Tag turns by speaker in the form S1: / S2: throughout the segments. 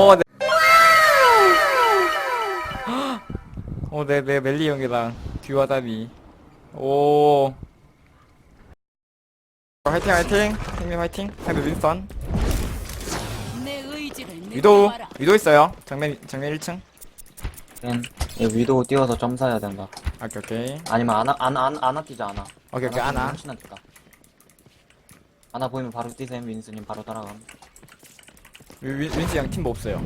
S1: 어, 네. 어, 네, 네, 멜리 형이랑 듀하다니. 오. 화이팅, 화이팅. 형님 화이팅. 상대 윈선.
S2: 내 의지를
S1: 위도, 위도 있어요. 정면, 정면 1층.
S3: 응. 위도우 띄워서 점사해야 된다.
S1: 오케이, 오케이.
S3: 아니면 아나 아나 아나, 아나 뛰자 아나.
S1: 오케이, 오케이, 아나.
S3: 아나. 훨씬 아나 보이면 바로 뛰세요, 민수님 바로 따라가면.
S1: 윈, 윈- 윈스 형팀뭐 없어요.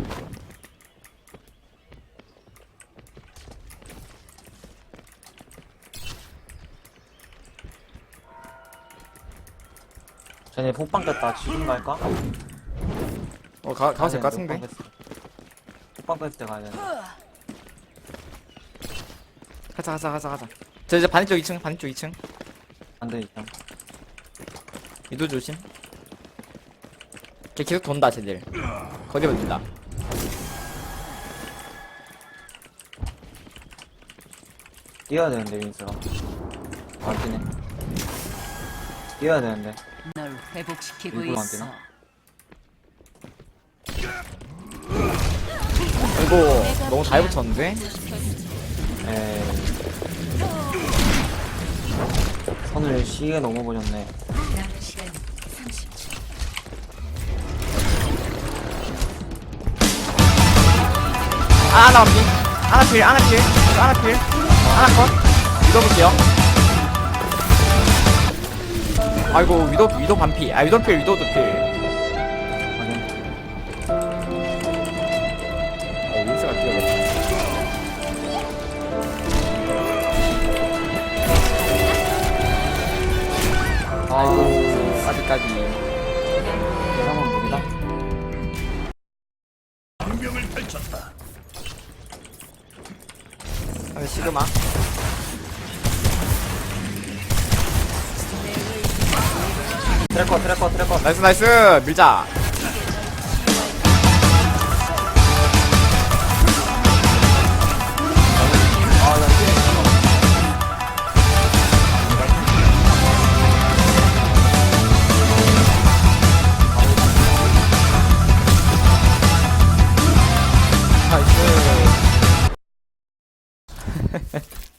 S3: 쟤네 폭방 뺐다. 지금 갈까?
S1: 어, 가, 것 같은데.
S3: 폭방 뺐을 때 가야 돼.
S1: 가자, 가자, 가자, 가자. 저 이제 반대쪽 2층, 반대쪽 2층.
S3: 안돼, 있죠.
S1: 위도 조심. 걔 계속 돈다, 쟤들. 거기 버틴다.
S3: 뛰어야 되는데, 윈스가. 안 뛰네. 뛰어야 되는데.
S2: 널 회복시키고
S3: 일부러 안
S2: 있어.
S3: 뛰나?
S1: 이거 너무 잘 붙였는데?
S3: 에이. 선을 시에 넘어버렸네.
S1: 아, 하나 없니? 하나 필, 하나 필, 하나 필, 하나 컷. 위도 볼게요. 아이고, 위도, 위도 반피. 아, 위도 필, 위도도 필. 어. 아이고. 아, 시그마.
S3: 트래커, 트래커, 트래커.
S1: 나이스, 나이스! 밀자!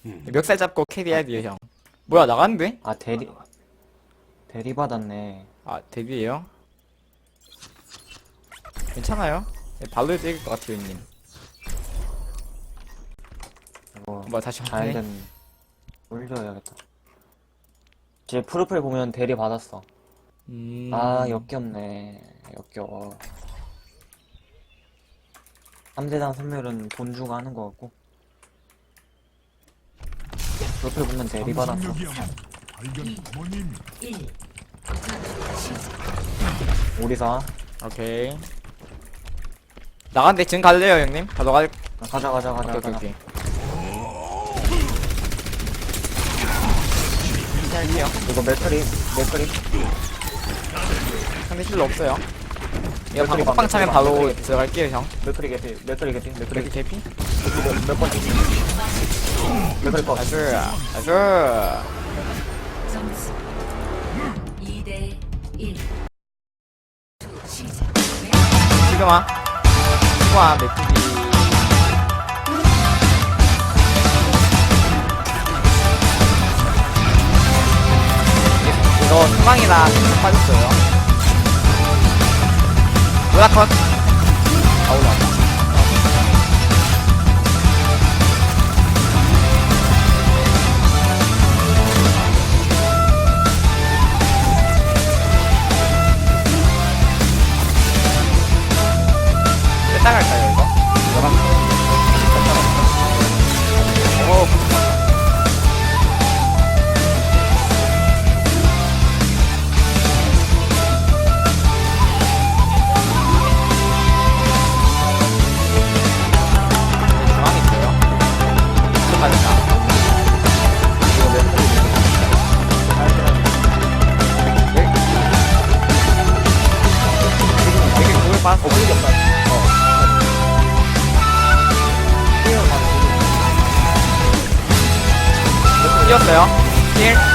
S1: 나이스. 멱살 잡고 캐리해야 돼요, 형. 뭐야, 나갔는데?
S3: 아, 대리. 대리 받았네.
S1: 아, 데뷔예요? 괜찮아요? 네, 발로 해도 이길 것 같아요, 님.
S3: 이거.
S1: 뭐야, 다시 확인해.
S3: 자일은 올려야겠다. 제 프로필 보면 대리 받았어.
S1: 음...
S3: 아, 역겹네. 역겨워. 3대당 선멸은 돈 주고 하는 거 같고. 프로필 보면 대리 받았어. 오리사.
S1: 오케이. 나간데 지금 갈래요, 형님? 가도 갈.
S3: 아, 가자, 가자, 가자.
S1: 오케이, 오케이,
S3: 가자.
S1: 오케이.
S3: 이거 맥크리, 맥크리.
S1: 상대 힐러 없어요. 이거
S3: 맥크리
S1: 방금
S3: 방,
S1: 빵 차면
S3: 맥크리
S1: 바로
S3: 방, 맥크리.
S1: 들어갈게요, 형.
S3: 맥크리 개피, 맥크리 개피, 맥크리
S1: 이렇게 개피?
S3: 몇 번? 맥크리 거.
S1: 나이스, 나이스.
S2: 점수 2대 1. 시작.
S1: 시그마. 시그마, 메뚜기. 이거 수망이라 계속 빠졌어요. 로라컷. 아, 올라 빠졌어. 어, 없다. 어. 뛰었어요. 1.